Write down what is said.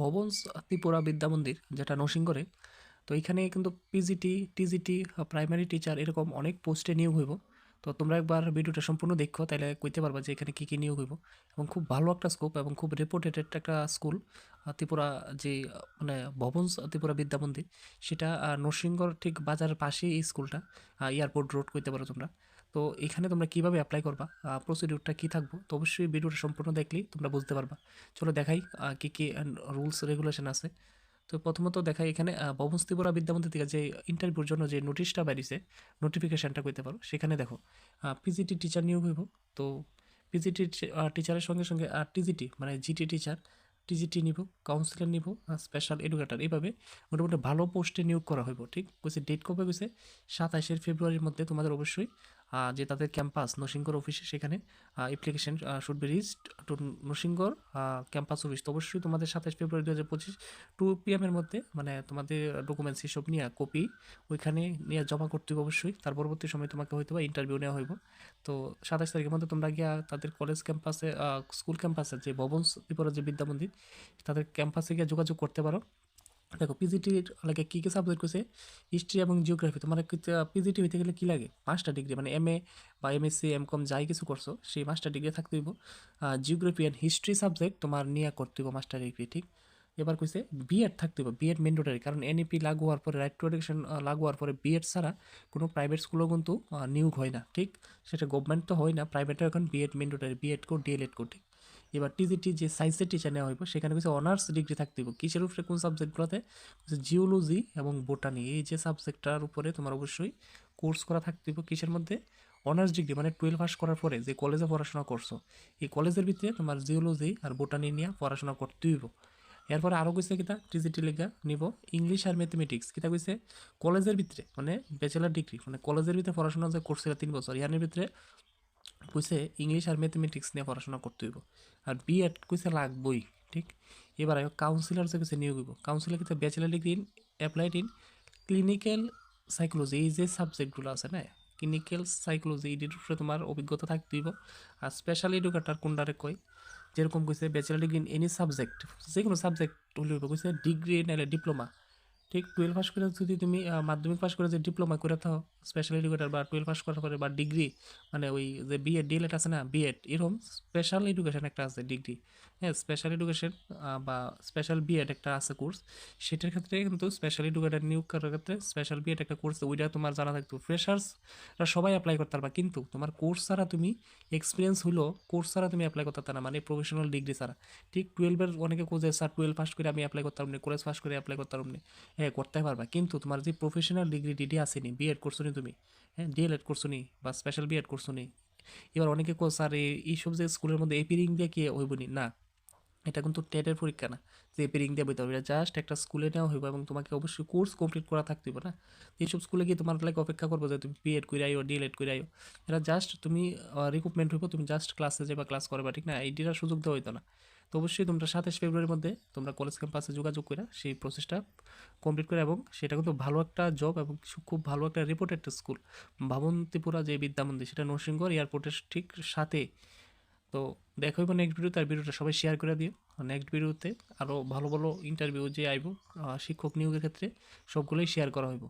ভবনস ত্রিপুরা বিদ্যা মন্দির, যেটা নরসিংগড়ে তো এখানে কিন্তু পিজিটি টিজিটি প্রাইমারি টিচার এরকম অনেক পোস্টে নিয়োগ হইব। তো তোমরা একবার ভিডিওটা সম্পূর্ণ দেখো তাহলে কইতে পারবা যে এখানে কী কী নিয়োগ হইব। এবং খুব ভালো একটা স্কোপ এবং খুব রেপুটেটেড একটা স্কুল ত্রিপুরা যে মানে ভবনস ত্রিপুরা বিদ্যা মন্দির সেটা নরসিংগড় ঠিক বাজারের পাশেই এই স্কুলটা এয়ারপোর্ট রোড কইতে পারো তোমরা। তো এখানে তোমরা কীভাবে অ্যাপ্লাই করবা প্রসিডিউরটা কী থাকব তো অবশ্যই ভিডিওটা সম্পূর্ণ দেখলেই তোমরা বুঝতে পারবা। চলো দেখাই কী কী রুলস রেগুলেশন আছে। তো প্রথমত দেখাই এখানে আহ, ভবন ত্রিপুরা বিদ্যামন্দির থেকে যে ইন্টারভিউর জন্য যে নোটিশটা বেরিয়েছে নোটিফিকেশানটা করতে পারো। সেখানে দেখো পিজিটি টিচার নিয়োগ হইব। তো পিজিটি টিচারের সঙ্গে সঙ্গে আর টিজিটি মানে জিটি টিচার টিজিটি নিব কাউন্সিলর নিব স্পেশাল এডুকেটার এইভাবে মোটামুটি ভালো পোস্টে নিয়োগ করা হইব, ঠিক? কইছে ডেট কবে গেছে? সাতাইশের ফেব্রুয়ারির মধ্যে তোমাদের অবশ্যই যে তাদের ক্যাম্পাস নরসিংগড় অফিসে সেখানে application should be reached to Narsinghgarh campus office তো অবশ্যই তোমাদের সাতাশ ফেব্রুয়ারি দু হাজার পঁচিশ টু পিএমের মধ্যে মানে তোমাদের ডকুমেন্টস হিসব নিয়ে কপি ওইখানে নিয়ে জমা করতে হবে অবশ্যই। তার পরবর্তী সময় তোমাকে হয়তো বা ইন্টারভিউ নেওয়া হইব। তো সাতাশ তারিখের মধ্যে তোমরা গিয়া তাদের কলেজ ক্যাম্পাসে স্কুল ক্যাম্পাসে যে ভবন, ত্রিপুরা যে বিদ্যা মন্দির, তাদের ক্যাম্পাসে গিয়ে যোগাযোগ করতে পারো। দেখো পিজিটির লাগে কী কী সাবজেক্ট করছে? হিস্ট্রি এবং জিওগ্রাফি তোমার পিজিটি হইতে গেলে কী লাগে? পাঁচটা ডিগ্রি মানে এম এ বা এমএসসি এম কম যাই কিছু করছ, সেই মাস্টার ডিগ্রি থাকতে হইব। জিওগ্রাফি অ্যান্ড হিস্ট্রি সাবজেক্ট তোমার নিয়ে করতে হইব মাস্টার ডিগ্রি ঠিক? এবার কইছে বিএড থাকতে হবে বিএড ম্যান্ডেটরি কারণ এনইপি লাগু হওয়ার পরে রাইট টু এডুকেশন লাগু হওয়ার পরে বিএড ছাড়া কোনো প্রাইভেট স্কুলও কিন্তু নিয়োগ হয় না, ঠিক? সেটা গভর্নমেন্ট তো হয় না প্রাইভেটও এখন BEd mandatory BEd code DElEd code ঠিক? এবার টিজিটি যে সায়েন্সের টিচার নেওয়া হইব, সেখানে কিছু অনার্স ডিগ্রি থাকতে হইব। কিসের উপরে, কোন সাবজেক্টগুলোতে জিওলজি এবং বোটানি এই যে সাবজেক্টটার উপরে তোমার অবশ্যই কোর্স করা থাকতে হইব। কিসের মধ্যে? অনার্স ডিগ্রি মানে টুয়েলভ পাস করার পরে যে কলেজে পড়াশোনা করছ, এই কলেজের ভিতরে তোমার জিওলজি আর বোটানি নিয়ে পড়াশোনা করতে হইব। এরপরে আরও কইছে কিতা? টিজিটি লেখা নিব ইংলিশ আর ম্যাথমেটিক্স কিতা কইছে? কলেজের ভিতরে মানে ব্যাচেলার ডিগ্রি মানে কলেজের ভিতরে পড়াশোনা যে করছিল তিন বছর, ইয়ানের ভিতরে কইছে, ইংলিশ আর ম্যাথমেটিক্স নিয়ে পড়াশোনা করতে হইব। আর বিএড কইছে, লাগবই। ঠিক? এবার কাউন্সিলর যে কইছে, নিয়োগ হইব। কাউন্সিলর কিন্তু bachelor degree in applied in clinical psychology এই যে সাবজেক্টগুলো আছে না ক্লিনিক্যাল সাইকোলজি এটির উপরে তোমার অভিজ্ঞতা থাকতে হইব। আর স্পেশাল এডুকেটার কোনটারে কয়, যেরকম কইছে bachelor degree in any subject যে কোনো সাবজেক্ট হলে কইছে ডিগ্রি নাহলে ডিপ্লোমা ঠিক টুয়েলভ পাস করে যদি তুমি মাধ্যমিক পাস করে যে ডিপ্লোমা করে থাও স্পেশাল এডুকেটার বা টুয়েলভ পাস করার পরে বা ডিগ্রি মানে ওই যে বিএড ডিএলএড আছে না? বিএড এরকম স্পেশাল এডুকেশন একটা আছে ডিগ্রি হ্যাঁ স্পেশাল এডুকেশন বা স্পেশাল বিএড একটা আছে কোর্স সেটার ক্ষেত্রে কিন্তু স্পেশাল এডুকেটার নিয়োগ করার ক্ষেত্রে স্পেশাল বিএড একটা কোর্স ওইটা তোমার জানা থাকতো। ফ্রেশার্সরা সবাই অ্যাপ্লাই করতে পারবা, কিন্তু তোমার কোর্স ছাড়া তুমি এক্সপিরিয়েন্স হলো কোর্স ছাড়া তুমি অ্যাপ্লাই করতে না মানে প্রফেশনাল ডিগ্রি ছাড়া। ঠিক টুয়েলভের অনেকে কোচে স্যার টুয়েলভ পাস করে আমি অ্যাপ্লাই করতাম না কলেজ পাস করে অ্যাপ্লাই করতাম না। হ্যাঁ করতে পারবা। কিন্তু তোমার যে প্রফেশনাল ডিগ্রি ডিডি আসেনি বিএড করছ নি তুমি? হ্যাঁ ডিএলএড করছ নি বা স্পেশাল বিএড করছ নি? এবার অনেকে কো স্যার এইসব যে স্কুলের মধ্যে এপিরিং দিয়ে কি হইব নি? না, এটা কিন্তু টেটের পরীক্ষা না। যে এপিরিং দিয়ে বইতে হবে, এটা জাস্ট একটা স্কুলে নেওয়া হইব এবং তোমাকে অবশ্যই কোর্স কমপ্লিট করা থাকতে হবে না। এইসব স্কুলে গিয়ে তোমার লাগে অপেক্ষা করব যে তুমি বিএড করে আইও ডিএলএড করে আইও। এটা জাস্ট তুমি রিক্রুটমেন্ট হইব, তুমি জাস্ট ক্লাসে যাবা ক্লাস করবা, ঠিক না? এইটির সুযোগ দেওয়া হইতো না। তো অবশ্যই তোমরা সাতাশ ফেব্রুয়ারির মধ্যে তোমরা কলেজ ক্যাম্পাসে যোগাযোগ করে সেই প্রসেসটা কমপ্লিট করে এবং সেটা কিন্তু ভালো একটা জব এবং খুব ভালো একটা রিপোর্টেড স্কুল ভাবন ত্রিপুরা যে বিদ্যা মন্দির সেটা নরসিংগড় এয়ারপোর্টের ঠিক সাথে। তো দেখা হইব নেক্সট ভিডিও তার ভিডিওটা সবাই শেয়ার করে দিও। নেক্সট ভিডিওতে আরও ভালো ভালো ইন্টারভিউ যে আইব শিক্ষক নিয়োগের ক্ষেত্রে সবগুলোই শেয়ার করা হইব।